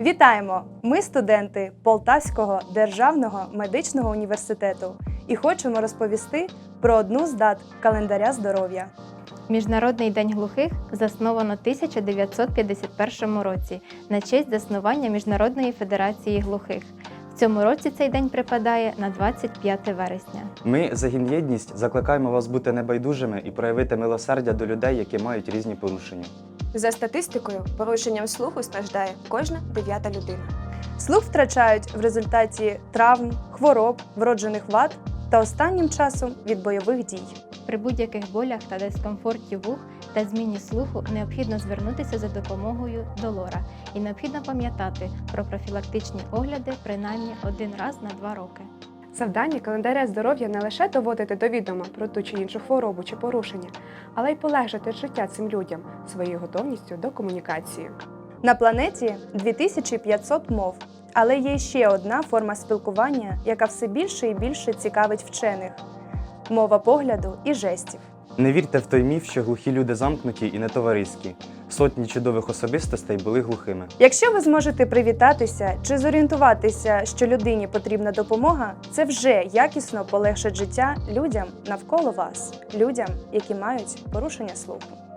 Вітаємо! Ми студенти Полтавського державного медичного університету і хочемо розповісти про одну з дат календаря здоров'я. Міжнародний день глухих засновано 1951 році на честь заснування Міжнародної федерації глухих. Цьому році цей день припадає на 25 вересня. Ми, загін єдність, закликаємо вас бути небайдужими і проявити милосердя до людей, які мають різні порушення. За статистикою, порушенням слуху страждає кожна дев'ята людина. Слух втрачають в результаті травм, хвороб, вроджених вад та останнім часом від бойових дій. При будь-яких болях та дискомфорті вух та зміні слуху необхідно звернутися за допомогою до лора і необхідно пам'ятати про профілактичні огляди принаймні один раз на два роки. Завдання календаря здоров'я не лише доводити до відома про ту чи іншу хворобу чи порушення, але й полегшити життя цим людям своєю готовністю до комунікації. На планеті 2500 мов, але є ще одна форма спілкування, яка все більше і більше цікавить вчених мова погляду і жестів. Не вірте в той міф, що глухі люди замкнуті і не товариські. Сотні чудових особистостей були глухими. Якщо ви зможете привітатися чи зорієнтуватися, що людині потрібна допомога, це вже якісно полегшить життя людям навколо вас, людям, які мають порушення слуху.